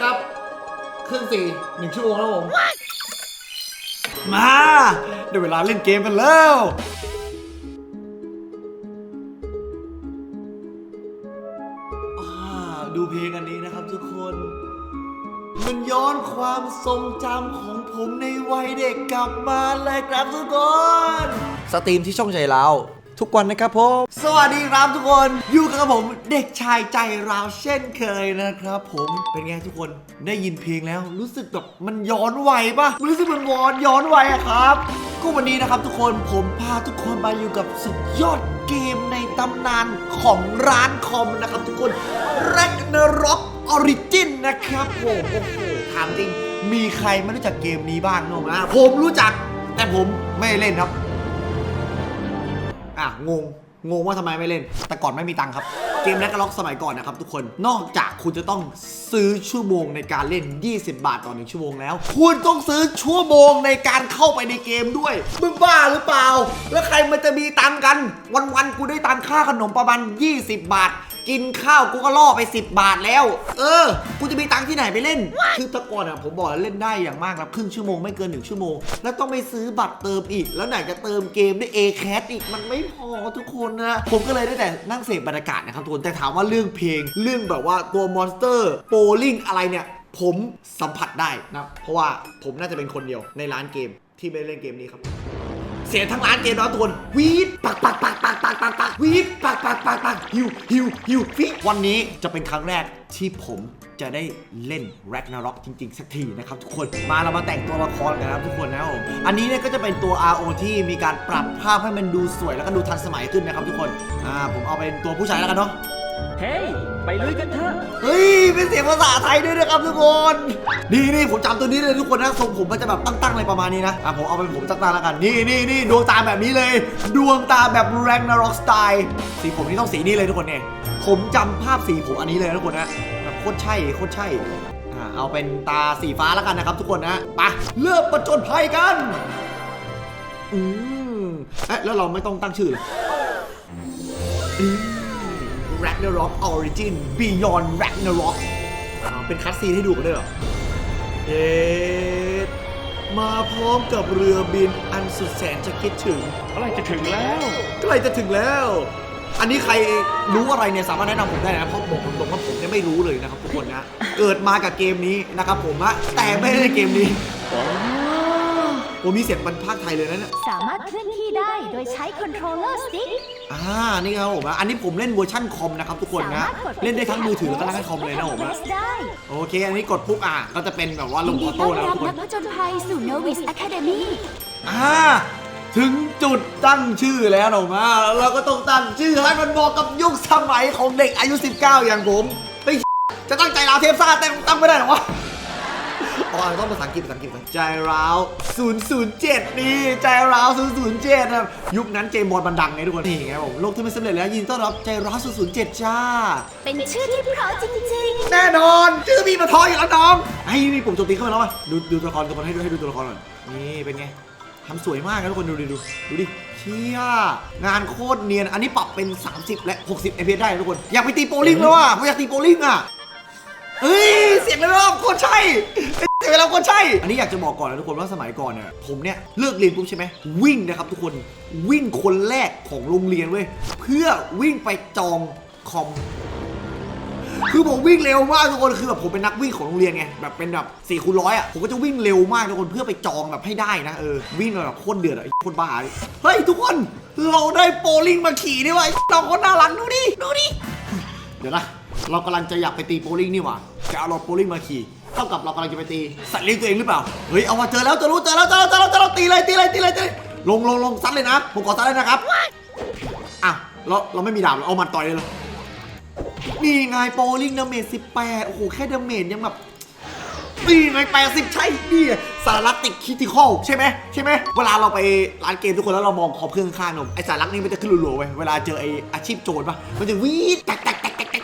ครับครึ่งสี่หนึ่งชั่วโมงแล้วผม มาได้เวลาเล่นเกมกันแล้ว อ่า ดูเพลงอันนี้นะครับทุกคน มันย้อนความทรงจำของผมในวัยเด็กกลับมาเลยครับทุกคน สตรีมที่ช่องใจเรา ทุกวันนะครับผม สวัสดีครับทุกคน อยู่กับผมเด็กชายใจราวเช่นเคยนะครับผม เป็นไงทุกคน ได้ยินเพลงแล้วรู้สึกแบบมันย้อนวัยปะรู้สึกมันวอนย้อนวัยอะครับ ก็วันนี้นะครับทุกคนผมพาทุกคนมาอยู่กับสุดยอดเกมในตำนานของร้านคอมนะครับทุกคน Ragnarok Origin นะครับผมโอ้โหถามจริงมีใครไม่รู้จักเกมนี้บ้างเนอะนะผมรู้จัก แต่ผมไม่เล่นครับ อะงงงงว่าทำไมไม่เล่น แต่ก่อนไม่มีตังค์ครับ เกมแรกก็ล็อกสมัยก่อนนะครับทุกคน นอกจากคุณจะต้องซื้อชั่วโมงในการเล่น 20 บาทต่อหนึ่งชั่วโมงแล้ว คุณต้องซื้อชั่วโมงในการเข้าไปในเกมด้วย มึงบ้าหรือเปล่า แล้วใครมันจะมีตังค์กัน วันๆ กูได้ตังค่าขนมประมาณ 20 บาท กินข้าวกูก็ล่อไป 10 บาทแล้ว เออ กูจะมีตังค์ที่ไหนไปเล่น คือแตะก่อนอะผมบอกแล้วเล่นได้อย่างมากนะครึ่งชั่วโมงไม่เกิน1ชั่วโมง แล้วต้องไปซื้อบัตรเติมอีก แล้วไหนจะเติมเกมด้วย A c a t อีกมันไม่พอทุกคนนะ ผมก็เลยได้แต่นั่งเสพบรรยากาศนะครับทุกคนแต่ถามว่าเรื่องเพลง เรื่องแบบว่าตัวมอนสเตอร์โปลิงอะไรเนี่ย ผมสัมผัสได้นะเพราะว่าผมน่าจะเป็นคนเดียวในร้านเกมที่ไม่ได้เล่นเกมนี้ครับ เสียงทั้งร้านเกมน้อยทุนวีดปักปักปักปักปักปักปักวีดปักปักปักปักฮิวฮิวฮิวฟิวันนี้จะเป็นครั้งแรกที่ผมจะได้เล่น Ragnarok จริง ๆ สักทีนะครับทุกคนมาเรามาแต่งตัวละครกันนะครับทุกคนนะครับผมอันนี้เนี่ยก็จะเป็นตัว RO ที่มีการปรับภาพให้มันดูสวยแล้วก็ดูทันสมัยขึ้นนะครับทุกคนอ่าผมเอาเป็นตัวผู้ชายแล้วกันเนาะ เฮ้ย ไปลุยกันเถอะเฮ้ยเป็นเสียงภาษาไทยด้วยนะครับทุกคน นี่นี่ผมจำตัวนี้เลยทุกคนนะทรงผมมันจะแบบตั้งๆอะไรประมาณนี้นะอะผมเอาเป็นผมตั้งๆแล้วกัน นี่นี่นี่ดวงตาแบบนี้เลย ดวงตาแบบ Ragnarok สไตล์สีผมนี่ต้องสีนี้เลยทุกคนเนี่ยผมจำภาพสีผมอันนี้เลยนะทุกคนนะแบบโคตรใช่โคตรใช่อะเอาเป็นตาสีฟ้าแล้วกันนะครับ ทุกคนนะไปเริ่มประจนภัยกันอืมเอ๊ะแล้วเราไม่ต้องตั้งชื่อเลย Ragnarok Origin Beyond Ragnarok อ่าเป็นคัตซีนให้ดูกันด้วยเหรอเอ๊ะมาพร้อมกับเรือบินอันสุดแสนจะคิดถึงอะไรจะถึงแล้ว ใกล้จะถึงแล้ว อันนี้ใครรู้อะไรเนี่ยสามารถแนะนำผมได้นะเพราะบอกตรงๆว่าผมเนี่ยไม่รู้เลยนะครับทุกคนนะ เกิดมากับเกมนี้นะครับผมอะแต่ไม่ได้ในเกมนี้ ผมมีเสียงบรรพากย์ไทยเลยนะเนี่ยสามารถเคลื่อนที่ได้โดยใช้คอนโทรลเลอร์สติ๊ก อ่านี่ครับผมอะอันนี้ผมเล่นเวอร์ชั่นคอมนะครับทุกคนนะ เล่นได้ทั้งมือถือแล้วก็ทั้งคอมเลยนะผมอะได้โอเค อันนี้กดปุ๊บอะก็จะเป็นแบบว่าลยิงนอดีอต้โต้อนแล้วรับทุกคนันกผจญภัยสู่ Novice Academy อ่าถึงจุดตั้งชื่อแล้วหนูมาเราก็ต้องตั้งชื่อให้มันบอกกับยุคสมัยของเด็กอายุ 19 อย่างผมเฮ้ยจะตั้งใจราวเทพซ่าแต่ตั้งไม่ได้หรอวะ อ๋อต้องภาษาอังกฤษภาษาอังกฤษใจร้าว007 นี่ ใจร้าว007นะยุคนั้นเจมส์บอลบันดังไงทุกคน นี่ไงผมโลกที่ไม่สำเร็จแล้วยินดีต้อนรับใจร้าว007 จ้า เป็นชื่อที่เพราะจริงแน่นอน ชื่อมีมาทอยอยู่แล้วน้องไอ้นี่ปุ่มโจมตีเข้ามาแล้ววะดูดูตัวละครตัวละครให้ดูให้ดูตัวละครก่อนนี่เป็นไงทำสวยมากนะทุกคนดูดิดูดูดิเชี่ยงานโคตรเนียน อันนี้ปรับเป็น 30 และ 60 fps ได้นะทุกคน อยากไปตีโปลิ่งแล้วว่ะผมอยากตีโปลิ่งอะเฮ้ย เสียงเลยรอบโคตรใช่ เสียงเราโคตรใช่ อันนี้อยากจะบอกก่อนนะทุกคนว่าสมัยก่อนเนี่ยผมเนี่ยเลิกเรียนปุ๊บใช่ไหมวิ่งนะครับทุกคนวิ่งคนแรกของโรงเรียนเว้ยเพื่อวิ่งไปจองคอมคือผมวิ่งเร็วมากทุกคนคือแบบผมเป็นนักวิ่งของโรงเรียนไงแบบเป็นแบบสี่คูณร้อยอะผมก็จะวิ่งเร็วมากทุกคนเพื่อไปจองแบบให้ได้นะเออวิ่งแบบโคตรเดือดอะโคตรบ้าเลยเฮ้ยทุกคนเราได้โปลิงมาขี่ด้วยว่ะไอ้เราคนน่ารักดูดิดูดิเดี๋ยวนะเรากำลังจะอยากไปตีโปลิงนี่หว่าจะเอารถโปลิงมาขี่ เท่ากับเรากำลังจะไปตีสัตว์เลี้ยงตัวเองหรือเปล่า เฮ้ย เอามาเจอแล้วจะรู้เจอแล้วเจอแล้วเจอแล้วเจอแล้วตีเลยตีเลยตีเลยตีเลยลงลงลงซัดเลยนะ ผมขอซัดเลยนะครับอะเราเราไม่มีดาบเราเอามันต่อยเลยหรอนี่ไงโปลิงดาเมจสิบแปดโอ้โหแค่ดาเมจยังแบบนี่ไงแปดสิบใช่ดิสารัติคิติคอลใช่ไหมใช่ไหมเวลาเราไปร้านเกมทุกคนแล้วเรามองขอบเครื่องข้างนมไอสารักนี่มันจะขึ้นหลัวๆไปเวลาเจอไออาชีพโจรปะมันจะวิ่งแตกแตกแตกแตกแตก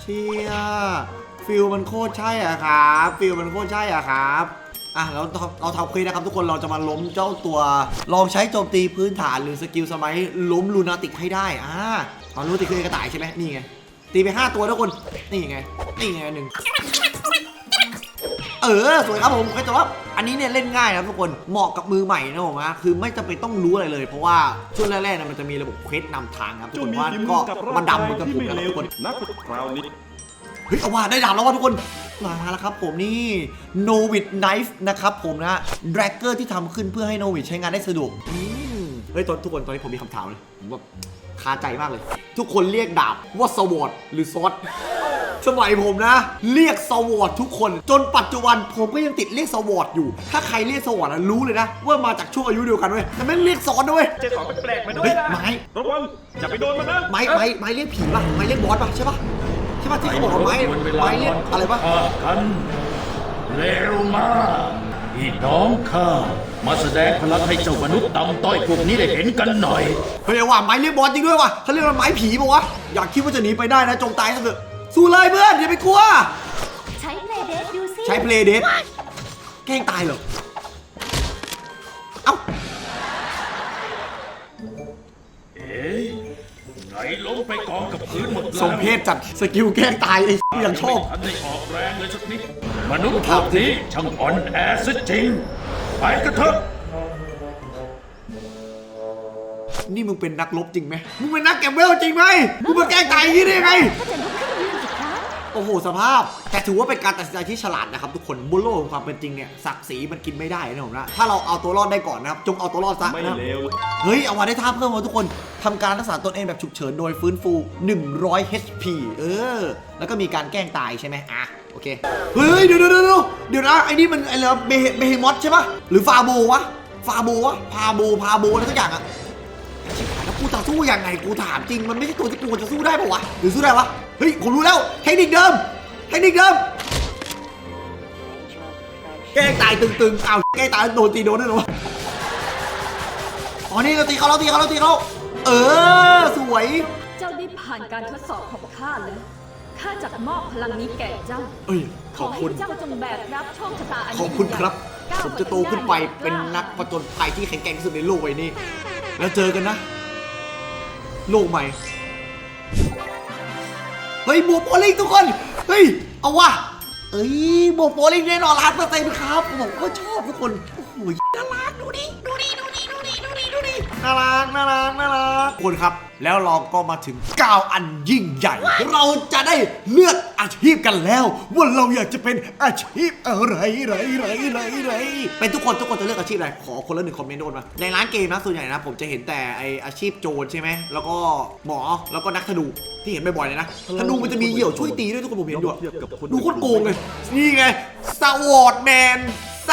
เชี่ย ฟิลมันโคตรใช่อะครับฟิลมันโคตรใช่อะครับอะเราเราทำคลิปนะครับทุกคนเราจะมาล้มเจ้าตัว ลองใช้โจมตีพื้นฐานหรือสกิลสมัยล้มลูนาติกให้ได้อ่าตอนลูนาติกคือกระต่ายใช่ไหมนี่ไงตีไปห้าตัวทุกคนนี่ไงนี่ไงหนึ่งเออสวยครับผมแต่ว่าอันนี้เนี่ยเล่นง่ายนะครับทุกคนเหมาะกับมือใหม่นะผมนะคือไม่จำเป็นต้องรู้อะไรเลย เพราะว่าช่วงแรกๆนะมันจะมีระบบเควสนำทางครับทุกคนว่าก็มาดำเหมือนกับผมนะครับทุกคนนักคราวนี้ เฮ้ยเอาว่าได้ดาบแล้วว่าทุกคนมาแล้วครับผมนี่ n o v i t Knife นะครับผมนะดรกเกอร์ที่ทำขึ้นเพื่อให้ n o v i t ใช้งานได้สะดวกอืมเฮ้ยตอนทุกคนตอนนี้ผมมีคำถามเลยผมแบบคาใจมากเลย ทุกคนเรียกดาบว่าสวอตหรือซอสสมัยผมนะ เรียกสวอตทุกคน จนปัจจุบันผมก็ยังติดเรียกสวอตอยู่ ถ้าใครเรียกสวอตรู้เลยนะ ว่ามาจากช่วงอายุเดียวกันเว้ยแต่ไม่งเรียกซอสด้วยเจอของแปลกๆมาด้วเฮ้ยยนะไม้ระวังอย่าไปโดนมันนะไม้ไม้ไม้เรียกผีป่ะไม้เรียกบอสป่ะใช่ป่ะ ใช่ป่ะที่เขาบอกว่าไม้ไม้เรียกอะไรป่ะฆ่ากันเร็วมากพี่น้องข้ามาแสดงพลังให้เจ้ามนุษย์ต่ำต้อยพวกนี้ได้เห็นกันหน่อยเฮ้ยว่าไม้เรียกบอสจริงด้วยว่ะเขาเรียกว่าไม้ผีป่ะวะอยากคิดว่าจะหนีไปได้นะจงตายซะเถอะสู้เลยเพื่อนอย่าไปกลัว ใช้เพลย์เดทดูสิใช้เพลย์เดทแกล้งตายเหรอเอ้าเอ๊ะ ไหนล้มไปกองกับพื้นหมดแล้วสมเพศจัดสกิลแกล้งตายไอ้ยังชอบไม่ทันได้ออกแรงเลยสักนิดมนุษย์พวกนี้ช่างอ่อนแอซะจริง ไปกันเถอะนี่มึงเป็นนักรบจริงไหมมึงเป็นนักแกมเวลจริงไหมมึงมาแกล้งตายอย่างนี้ได้ยังไงก็จะลุกขึ้นยืนอีกครั้ง โอ้โหสภาพ แต่ถือว่าเป็นการตัดสินใจที่ฉลาดนะครับทุกคนบนโลกของความเป็นจริงเนี่ยศักดิ์ศรีมันกินไม่ได้นะผมนะถ้าเราเอาตัวรอดได้ก่อนนะครับจงเอาตัวรอดซะไม่นะครับเลวเฮ้ย เอามาได้ท่าเพิ่มมาทุกคน ทำการรักษาตนเองแบบฉุกเฉินโดยฟื้นฟู 100 HP เออ แล้วก็มีการแกล้งตายใช่ไหมอะ โอเค เฮ้ย เดี๋ยวเดี๋ยวเดี๋ยวเดี๋ยวนะไอ้นี่มันไอ้เหรอเบเฮเบเฮมอสใช่ปะหรือฟาโบวะ ฟาโบวะ พาโบ พาโบอะไรสักอย่างอะชิบหายแล้ว กูจะสู้ยังไงกูถามจริงมันไม่ใช่ตัวที่กูจะสู้ได้ปะวะหรือสู้ได้วะเฮ้ยผมรู้แล้วเทคนิคเดิมเทคนิคเดิมแกล้งตายตึงๆอ้าวแกล้งตายโดนตีโดนด้วยเหรอวะอ๋อนี่เราตีเขาเราตีเขาเราตีเขาเออสวย เจ้าได้ผ่านการทดสอบของข้าแล้วข้าจะมอบพลังนี้แก่เจ้าเอ้ยขขออบให้คุณเจ้าจงแบกรับโชคชะตาอันขอบคุณครับก้าวผมจะโตขึ้นไปเป็นนักผจญภัยที่แข็งแกร่งที่สุดในโลกใบนี้ แล้วเจอกันนะ โลกใหม่ เฮ้ยบวกโบลิ่งทุกคน เฮ้ย เอาวะเอ้ยบวกโบลิ่งแน่นอนล้านเปอร์เซ็นต์ครับผมก็ชอบทุกคน โอ้โหน่ารักดูดิ ดูดิ ดูดิ ดูดิ ดูดิ ดูดิ น่ารัก น่ารัก น่ารักทุกคนครับ แล้วเราก็มาถึงก้าวอันยิ่งใหญ่ เราจะได้เลือกอาชีพกันแล้ว ว่าเราอยากจะเป็นอาชีพอะไรไรไรไรไรเป็นทุกคนทุกคนจะเลือกอาชีพอะไรขอคนละหนึ่งคอมเมนต์โดนมาในร้านเกมนะส่วนใหญ่นะผมจะเห็นแต่ไออาชีพโจรใช่ไหมแล้วก็หมอแล้วก็นักธนูที่เห็นบ่อยๆเลยนะธนูมันจะมีเหยี่ยวช่วยตีด้วยทุกคนผมเห็นด้วยดูโคตรโกงเลยนี่ไงสวอตแมน ส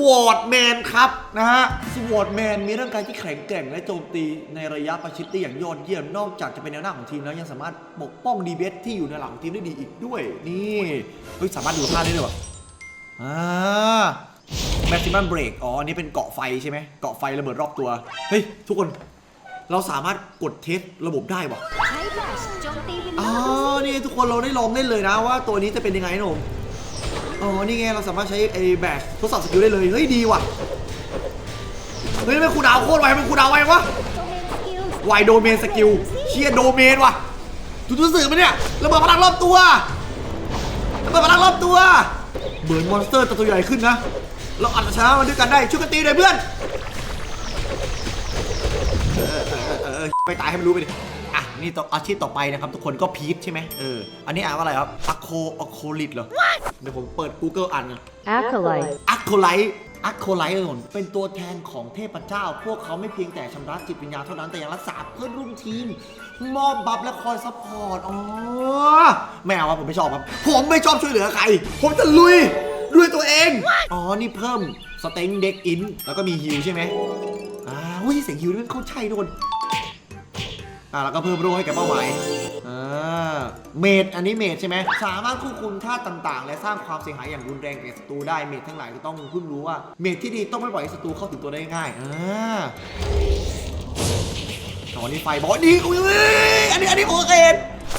วอตแมนครับนะฮะสวอตแมนมีร่างกายที่แข็งแกร่งและโจมตีในระยะประชิดได้อย่างยอดเยี่ยมนอกจากจะเป็นแนวหน้าของทีมแล้วยังสามารถปกป้องดีเบสที่อยู่ในหลังของทีมได้ดีอีกด้วย นี่เฮ้ยสามารถดูท่าได้ด้วยวะอ่าแม็กซิมัมเบรกอ๋ออันนี้เป็นเกาะไฟใช่ไหมเกาะไฟระเบิดรอบตัว เฮ้ย ทุกคน เราสามารถกดเทสระบบได้ปะใช้แบชโจมตีวินโดอ๋อว์ดูสินี่ทุกคนเราได้ลองเล่นเลยนะว่าตัวนี้จะเป็นยังไงนะผม อ๋อนี่ไงเราสามารถใช้ไอ้แบชทดสอบสกิลได้เลย เฮ้ยดีว่ะ เฮ้ยทำไมคูดาวโคตรไวมันคูดาวไววะโดเมนสกิลไวโดเมนสกิลเชียโดเมนว่ะดูตัวสื่อมันเนี่ยระเบิดพลังรอบตัวระเบิดพลังรอบตัวเหมือนมอนสเตอร์ตัวใหญ่ขึ้นนะ เราอัดช้ามันด้วยกันได้ช่วยกันตีหน่อยเพื่อนไปตายให้มันรู้ไปดิ นี่ต่ออาชีพต่อไปนะครับ ทุกคนก็พีทใช่ไหมเออ อันนี้อ่านว่าอะไรครับอะโคอะโคลิตเหรอ เดี๋ยวผมเปิด Google อ่านนะ Acolyte อะโคไลท์อะโคไลท์เป็นตัวแทนของเทพเจ้า พวกเขาไม่เพียงแต่ชำระจิตวิญญาณเท่านั้นแต่ยังรักษาเพื่อนร่วมทีม มอบบัฟและคอยซัพพอร์ตอ๋อไม่เอาครับผมไม่ชอบครับผมไม่ชอบช่วยเหลือใคร ผมจะลุยด้วยตัวเอง อ๋อ นี่เพิ่มสเต็งเด็กอิน แล้วก็มีฮิลใช่ไหมอ่าอุ้ยเสียงฮิลนี่มันเข้าใช่ทุกคน อ่าแล้วก็เพิ่มโรให้แก่เป้าหมายอ่าเมดอันนี้เมดใช่ไหมสามารถควบคุมท่าต่างๆ และสร้างความเสียหายอย่างรุนแรงแก่ศัตรูได้เมดทั้งหลายก็ต้องเพิ่งรู้ว่าเมดที่ดีต้องไม่ปล่อยให้ศัตรูเข้าถึงตัวได้ง่ายอ่าอ๋อนี่ไฟบอสนี่อุ้ยอันนี้อันนี้โอเค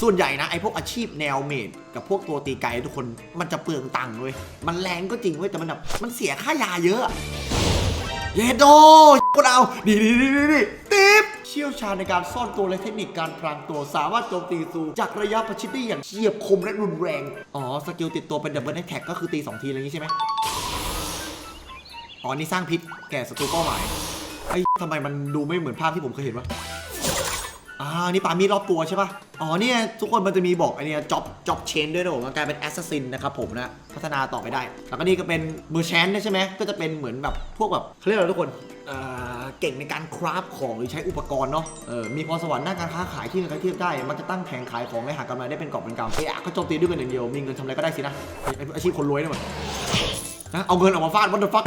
ส่วนใหญ่นะไอพวกอาชีพแนวเมดกับพวกตัวตีไกลทุกคนมันจะเปลืองตังค์เว้ยมันแรงก็จริงเว้ยแต่มันแบบมันเสียค่ายาเยอะ เยโดคนเอาดีดีดีดีดีติ๊บ ชชี่ยวชาญในการซ่อนตัวและเทคนิคการพรางตัว สามารถโจมตีซูจากระยะประชิดได้อย่างเฉียบคมและรุนแรง อ๋อ สกิลติดตัวเป็นดับเบิลแท็กก็คือตี 2 ทีอะไรนี้ใช่ไหมอ๋อ นี่สร้างพิษแก่ศัตรูเป้าหมายไอ้ทำไมมันดูไม่เหมือนภาพที่ผมเคยเห็นวะ อ่านี่ปามีรอบตัวใช่ปะอ๋อเนี่ยทุกคนมันจะมีบอกไอเนี่ยจ็อบจ็อบเชนด้วยนะผมมันกลายเป็นแอสซัสซินนะครับผมนะ พัฒนาต่อไปได้ แล้วก็นี่ก็เป็นมือแชนใช่ไหมก็จะเป็นเหมือนแบบพวกแบบเขาเรียกอะไรทุกคนเอ่อเก่งในการคราฟของหรือใช้อุปกรณ์เนาะเออมีพรสวรรค์ด้านการค้าขายที่มันใครเทียบได้ มันจะตั้งแผงขายของและหากำไรได้เป็นกอบเป็นกำเอะก็โจมตีด้วยเงินอย่างเดียวมีเงินทำอะไรก็ได้สินะอาชีพคนรวยนี่มันนะเอาเงินออกมาฟาดวันเดอร์ฟัก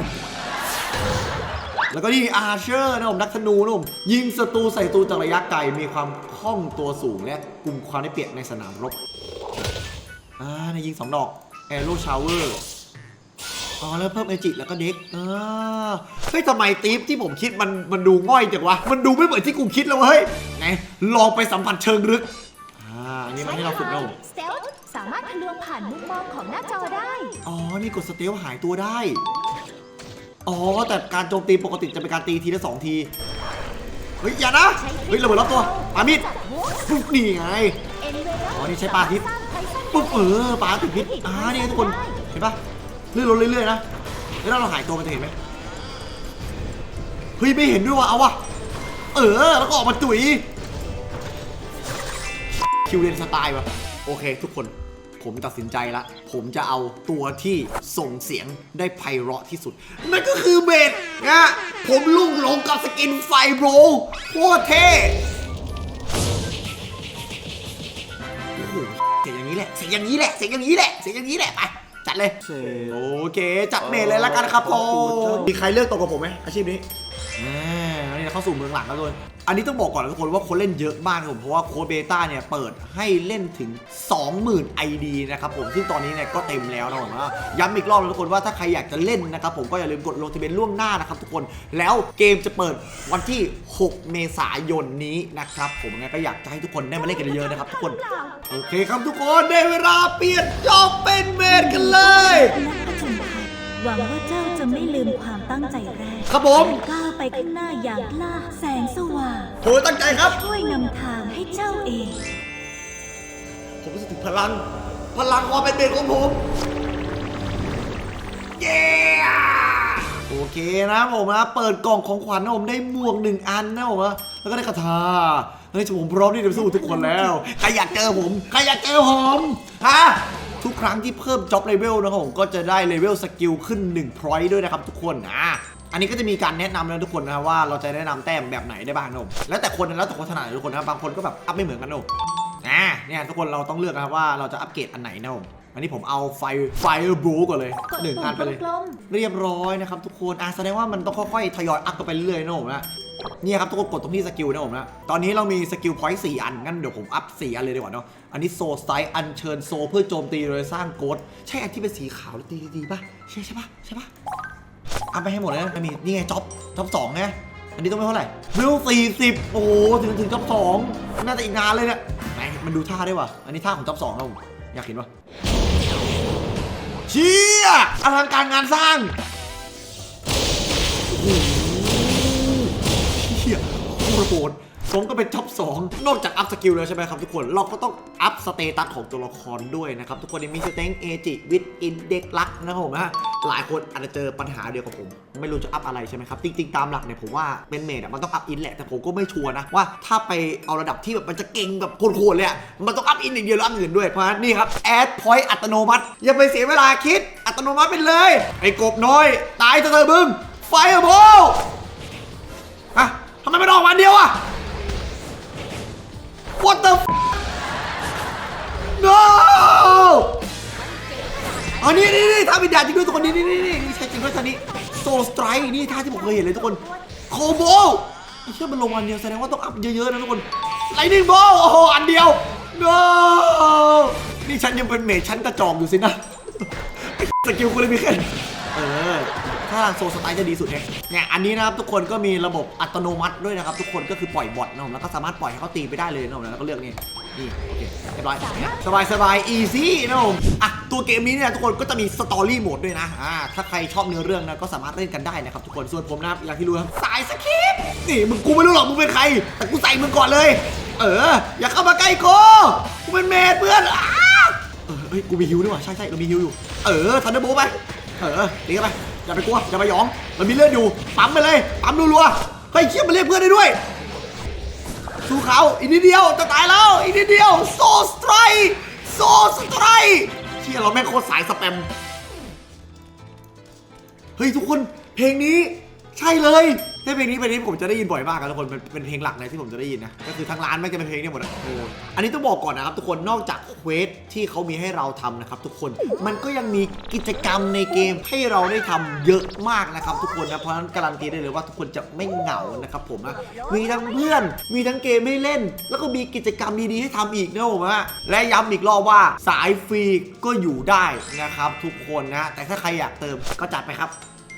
แล้วก็นี่อาร์เชอร์นะผมนักธนูนะผมยิงศัตรูใส่ศัตรูจากระยะไกลมีความคล่องตัวสูงและกลุ่มความได้เปรียบในสนามรบอ่าในยิงสองดอกแอโร่ชาวเวอร์อ๋อแล้วเพิ่มเอจิแล้วก็เด็กอ่าเฮ้ยทำไมตีฟที่ผมคิดมันมันดูง่อยจังวะ มันดูไม่เหมือนที่กูคิดเลยเว้ยไงลองไปสัมผัสเชิงลึกอ่าอันนี้มันให้เราฝึกนะผมสเตลสามารถทะลวงผ่านมุมมองของหน้าจอได้ อ๋อ นี่กดสเตลหายตัวได้ อ๋อ แต่การโจมตีปกติจะเป็นการตีทีละสองที เฮ้ย อย่านะ เฮ้ยระเบิดรอบตัวปามิดปุ๊บนี่ไง อ๋อ นี่ใช้ปลาทิพย์ปุ๊บเออปลาติดพิษอ่านี่ทุกคน เห็นปะเลื่อนรถเรื่อยๆนะแล้วเราหายตัวมันจะเห็นไหมเฮ้ย ไม่เห็นด้วยว่ะ เอาว่ะ เออ แล้วก็ออกมาจุ๋ยคิวเรนสไตล์ว่ะ โอเค ทุกคน ผมตัดสินใจละ ผมจะเอาตัวที่ส่งเสียงได้ไพเราะที่สุด นั่นก็คือเบสนะผมลุ่งหลงกับสกินไฟโบรโคตรเท่โอ้โหเสียงอย่างนี้แหละเสียงอย่างนี้แหละเสียงอย่างนี้แหละเสียงอย่างนี้แหละไปจัดเลย โอเค จัดเมทเลยแล้วกันครับผมมีใครเลือกตรงกับผมไหมอาชีพนี้อ่าอันนี้ เราเข้าสู่เมืองหลังแล้วทุกคนอันนี้ต้องบอกก่อนนะทุกคนว่าคนเล่นเยอะมากครับผมเพราะว่าโค้ดเบต้าเนี่ยเปิดให้เล่นถึง 20,000 ID นะครับผมซึ่งตอนนี้เนี่ยก็เต็มแล้วนะผมว่าย้ำอีกรอบนะทุกคนว่าถ้าใครอยากจะเล่นนะครับผมก็อย่าลืมกดลงทะเบียนล่วงหน้านะครับทุกคนแล้วเกมจะเปิดวันที่ 6 เมษายนนี้นะครับผมงั้นก็อยากจะให้ทุกคนได้มาเล่นกันเยอะๆนะครับทุกคนโอเคครับทุกคนได้เวลาเปลี่ยนจอบเป็นเมดกันเลย หวังว่าเจ้าจะไม่ลืมความตั้งใจแรกครับผม ก้าวไปข้างหน้าอย่างกล้าแสงสว่างโหตั้งใจครับ ช่วยนำทางให้เจ้าเอง ผมรู้สึกถึงพลัง พลังความเป็นเมดของผม เย้โอเคนะผมนะ เปิดกล่องของขวัญนะผมได้หมวกหนึ่งอันนะผมนะแล้วก็ได้คาถาเฮ้ยผมพร้อมที่จะสู้ทุกคนแล้ว ใครอยากเจอผม ใครอยากเจอผมฮะ ทุกครั้งที่เพิ่มจ็อบเลเวลนะครับผมก็จะได้เลเวลสกิลขึ้น1พอยต์ด้วยนะครับทุกคนอะอันนี้ก็จะมีการแนะนำนะทุกคนนะครับว่าเราจะแนะนำแต้มแบบไหนได้บ้างนะผมแล้วแต่คนนะแล้วแต่คนถนัดนะทุกคนนะครับบางคนก็แบบอัพไม่เหมือนกันนะผมอ่าเนี่ยทุกคนเราต้องเลือกนะครับว่าเราจะอัปเกรดอันไหนนะผมอันนี้ผมเอาไฟไฟบลูก่อนเลยกดหนึ่งปุ่อัมนไปเลยกลมเรียบร้อยนะครับทุกคนอะแสดงว่ามันต้องค่อยๆทยอยอัพกันไปเรื่อยๆนะผมนะ เนี่ยครับทุกคนกดตรงที่สกิลนะผมนะ ตอนนี้เรามีสกิลพอยต์สี่อัน งั้นเดี๋ยวผมอัพสี่อันเลยดีกว่าเนาะ อันนี้โซไตล์อันเชิญโซเพื่อโจมตีโดยสร้างโกดใช่อันที่เป็นสีขาวแล้วตีดีๆป่ะ ใช่ใช่ป่ะใช่ป่ะอัพไปให้หมดเลยนะมีนี่ไงจ็อบจ็อบสองไงอันนี้ต้องไม่เท่าไหร่วิวสี่สิบโอ้โหถึงถึงจ็อบสองน่าจะอีกนานเลยเนี่ยไหนมันดูท่าได้ว่ะอันนี้ท่าของจ็อบสองนะผมอยากเห็นป่ะเชี่ยอลังการงานสร้างเฮียโคตรโหดสมก็เป็นท็อป2นอกจากอัพสกิลแล้วใช่ไหมครับทุกคน เราก็ต้องอัพสเตตัสของตัวละครด้วยนะครับ ทุกคนมีสเต็งเอจิวิดอินเด็กลักนะครับผมนะหลายคนอาจจะเจอปัญหาเดียวกับผม ไม่รู้จะอัพอะไรใช่ไหมครับ จริง ๆ ตามหลักเนี่ยผมว่าเป็นเมดอะมันต้องอัพอินแหละ แต่ผมก็ไม่ชัวร์นะ ว่าถ้าไปเอาระดับที่แบบมันจะเก่งแบบโคตรเลยอะมันต้องอัพอินอย่างเดียวแล้วอัพอื่นด้วยเพราะฉะนั้นนี่ครับแอดพอยต์อัตโนมัติอย่าไปเสียเวลาคิดอัตโนมัติไปเลยไอ้กบน้อย ตายเถอะเธอมึงไฟอะโบฮะำไมมันออกวันเดียวอะ What the f No อันนี้นี่นี่ท่าวิญญาณจริงด้วยทุกคนนี่นี่นี่นี่ใช่จริงด้วยท่านี้โซสไตร์นี่ท่าที่ผมเคยเห็นเลยทุกคนโคโบไอ้เชื่อมันลงวันเดียวแสดงว่าต้องอัพเยอะๆนะทุกคนไลนิ่งโบโอ้โหอันเดียว No นี่ฉันยังเป็นเมจชั้นกระจอกอยู่สินะสกิลกูเลยมีแค่เออ ถ้าโซสไตล์จะดีสุดแฮะเนี่ยอันนี้นะครับทุกคนก็มีระบบอัตโนมัติด้วยนะครับทุกคนก็คือปล่อยบอทนะผมแล้วก็สามารถปล่อยให้เขาตีไปได้เลยนะผมแล้วก็เลือกนี่นี่โอเคเรียบร้อยสบายสบายอีซี่นะผมอะตัวเกมนี้เนี่ยทุกคนก็จะมีสตอรี่โหมดด้วยนะอ่าถ้าใครชอบเนื้อเรื่องนะก็สามารถเล่นกันได้นะครับทุกคนส่วนผมนะครับอย่างที่รู้ครับสายสคริปต์นี่มึงกูไม่รู้หรอกมึงเป็นใคร แต่กูใส่มึงก่อนเลย เออ อย่าเข้ามาใกล้กูกูเป็นเมดเพื่อนอ้าเออเฮ้ยกูมีฮิวด้วยว่ะใช่ใช่เรามีฮิวอยู่ เออทันเดอร์โบไปเออตีกันไป อย่าไปกลัวอย่าไปหยอง มันมีเลือดอยู่ปั๊มไปเลยปั๊มรัวๆเฮ้ยเชี่ยมันเรียกเพื่อนได้ด้วยสู้เขาอีกนิดเดียวจะตายแล้วอีกนิดเดียวโซสไตรโซสไตรเชี่ยเราแม่งโคตรสายสแปมเฮ้ยทุกคนเพลงนี้ใช่เลย ถ้าเพลงนี้เป็นเพลงที่ผมจะได้ยินบ่อยมากครับทุกคนเป็นเป็นเพลงหลักเลยที่ผมจะได้ยินนะก็คือทั้งร้านไม่งจะเป็นเพลงนี้หมดอะเอออันนี้ต้องบอกก่อนนะครับทุกคนนอกจากเควสที่เขามีให้เราทำนะครับทุกคนมันก็ยังมีกิจกรรมในเกมให้เราได้ทำเยอะมากนะครับทุกคนนะเพราะฉะนั้นการันตีได้เลยว่าทุกคนจะไม่เหงานะครับผมนะมีทั้งเพื่อน มีทั้งเกมให้เล่น แล้วก็มีกิจกรรมดีๆให้ทำอีกนะผมนะและย้ำอีกรอบว่าสายฟรีก็อยู่ได้นะครับทุกคนนะแต่ถ้าใครอยากเติมก็จัดไปครับ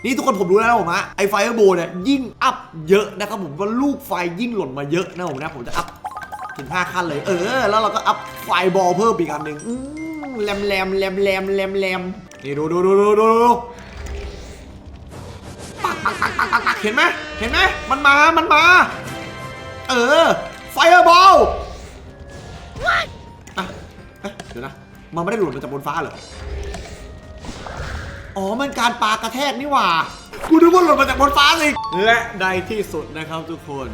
นี่ทุกคนผมรู้แล้วนะผมฮะไอ้ไฟเออร์โบเนี่ยยิ่งอัพเยอะนะครับผมว่าลูกไฟยิ่งหล่นมาเยอะนะผมนะผมจะอัพถึง5ขั้นเลย เออ แล้วเราก็อัพไฟบอลเพิ่มอีกอันหนึ่งอืมแรมแรมแรมแรมแรมแรมนี่ดูดูดูดูดูดูปักปักปักปักปักปักเห็นไหมเห็นไหมมันมา มันมา เออ ไฟเออร์บอลอะเอ๊ะเดี๋ยวนะ มันไม่ได้หล่นมาจากบนฟ้าเหรอ อ๋อ มันการปากระแทกนี่หว่า กูนึกว่าหล่นมาจากบนฟ้าสิและในที่สุดนะครับทุกคน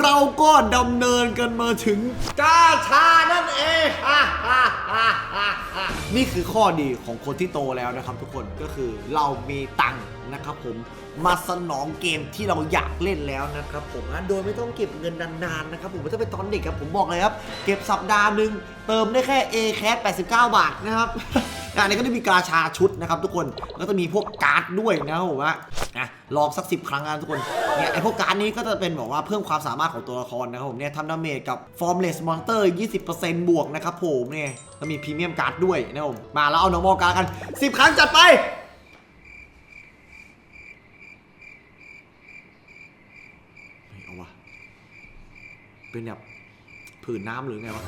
เราก็ดำเนินกันมาถึงกาชานั่นเองฮ่าฮ่าฮ่าฮ่าฮ่านี่คือข้อดีของคนที่โตแล้วนะครับทุกคนก็คือเรามีตังค์นะครับผมมาสนองเกมที่เราอยากเล่นแล้วนะครับผมนะโดยไม่ต้องเก็บเงินนานๆนะครับผมถ้าเป็นตอนเด็กครับผมบอกเลยครับ เก็บสัปดาห์หนึ่งเติมได้แค่ A c a s 89 บาทนะครับ อันนี้ก็ได้มีกาชาชุดนะครับทุกคนก็จะมีพวกการ์ดด้วยนะครับผมว่าอะลองสักสิบครั้งนะทุกคนเนี่ยไอพวกการ์ดนี้ก็จะเป็นแบบว่าเพิ่มความสามารถของตัวละครนะครับผมเนี่ยทำดาเมจกับ Formless Monster 20%บวกนะครับผมเนี่ยแล้วมีพรีเมียมการ์ดด้วยนะครับผมมาแล้วเอา normal การ์ดกัน 10 ครั้งจัดไปไม่เอาวะเป็นแบบผืนน้ำหรือไงวะ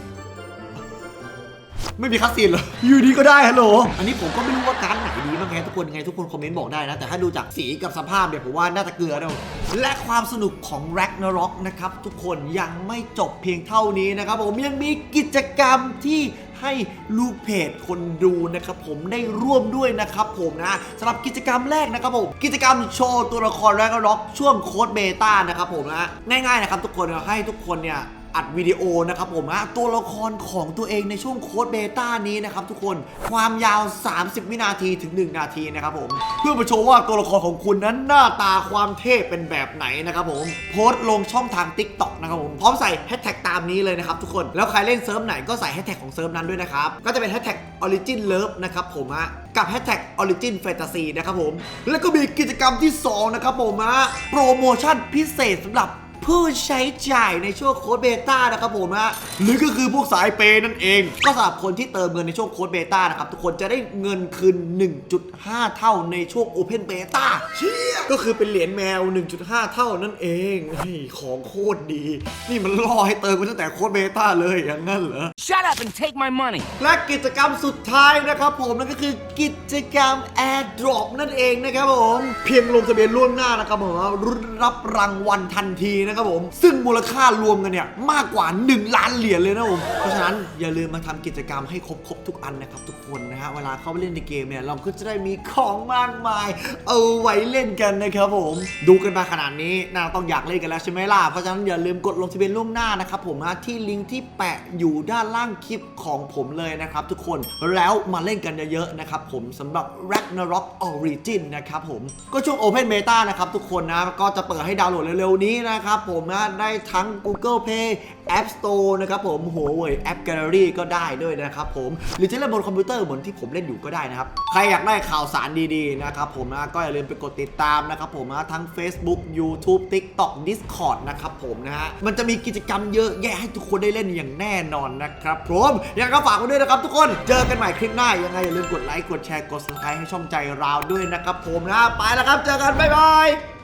ไม่มีคัสซีนเหรออยู่ดีก็ได้ฮัลโหล อันนี้ผมก็ไม่รู้ว่าการดไหนดีบ้างไงทุกคนยังไงทุกคนคอมเมนต์บอกได้นะ แต่ถ้าดูจากสีกับสภาพเนี่ยผมว่าน่าจะเกลือนะและความสนุกของ Ragnarok นะครับทุกคนยังไม่จบเพียงเท่านี้นะครับผมยังมีกิจกรรมที่ให้ลูกเพจคนดูนะครับผมได้ร่วมด้วยนะครับผมนะสำหรับกิจกรรมแรกนะครับผมกิจกรรมโชว์ตัวละคร Ragnarok ช่วงโค้ดเบต้านะครับผมนะง่ายๆนะครับทุกคนให้ทุกคนเนี่ย อัดวิดีโอนะครับผมนะตัวละครของตัวเองในช่วงโค้ดเบต้านี้นะครับทุกคนความยาว 30 วินาทีถึง 1 นาทีนะครับผม เพื่อมาโชว์ว่าตัวละครของคุณนั้นหน้าตาความเท่เป็นแบบไหนนะครับผมโพสต์ลงช่องทาง Tik t o k นะครับผมพร้อมใส่แฮชแท็กตามนี้เลยนะครับทุกคนแล้วใครเล่นเซิร์ฟไหนก็ใส่แฮชแท็กของเซิร์ฟนั้นด้วยนะครับก็จะเป็นแฮชแท็ก Origin Love นะครับผมฮะกับแฮชแท็ก Origin Fantasy นะครับผมแล้วก็มีกิจกรรมที่สองนะครับผมฮะโปรโมชั่นพิเศษสำหรับ ผู้ใช้จ่ายในช่วงโค้ดเบต้านะครับผมนะหรือก็คือพวกสายเปย์นั่นเอง ก็สำหรับคนที่เติมเงินในช่วงโค้ดเบต้านะครับทุกคนจะได้เงินคืน 1.5 เท่าในช่วงโอเพนเบต้าเชี่ยก็คือเป็นเหรียญแมว 1.5 เท่านั่นเองเฮ้ยของโคตรดี นี่มันล่อให้เติมกันตั้งแต่โค้ดเบต้าเลยอย่างนั้นเหรอ Shut up and take my money. และกิจกรรมสุดท้ายนะครับผมนั่นก็คือกิจกรรม Airdrop นั่นเองนะครับผมเพียงลงทะเบียนล่วงหน้านะครับผมรุนรับรางวัลทันทีนะครับผม ซึ่งมูลค่ารวมกันเนี่ยมากกว่า 1 ล้านเหรียญเลยนะผม เพราะฉะนั้นอย่าลืมมาทำกิจกรรมให้ครบครบทุกอันนะครับทุกคนนะฮะเวลาเข้าไปเล่นในเกมเนี่ยเราก็จะได้มีของมากมาย เอาไว้เล่นกันนะครับผม ดูกันมาขนาดนี้น่าต้องอยากเล่นกันแล้วใช่ไหมล่ะเพราะฉะนั้นอย่าลืมกดลงทะเบียนล่วงหน้านะครับผมนะที่ลิงก์ที่แปะอยู่ด้านล่างคลิปของผมเลยนะครับทุกคนแล้วมาเล่นกันเยอะๆนะครับผมสำหรับ Ragnarok Origin นะครับผมก็ช่วง Open Beta นะครับทุกคนนะก็จะเปิดให้ดาวน์โหลดเร็วๆนี้นะครับผมนะได้ทั้ง Google Play App Store นะครับผมหัวเว่ย App Gallery ก็ได้ด้วยนะครับผม หรือจะเล่นบนคอมพิวเตอร์เหมือนที่ผมเล่นอยู่ก็ได้นะครับ ใครอยากได้ข่าวสารดีๆนะครับผมนะก็อย่าลืมไปกดติดตามนะครับผมนะทั้ง Facebook YouTube TikTok Discord นะครับผมนะฮะมันจะมีกิจกรรมเยอะแยะให้ทุกคนได้เล่นอย่างแน่นอนนะครับผมยังไงก็ฝากไว้ด้วยนะครับทุกคนเจอกันใหม่คลิปหน้ายังไงอย่าลืมกดไลค์กดแชร์กด subscribe ให้ช่องใจเราด้วยนะครับผมนะไปแล้วครับเจอกันบ๊ายบาย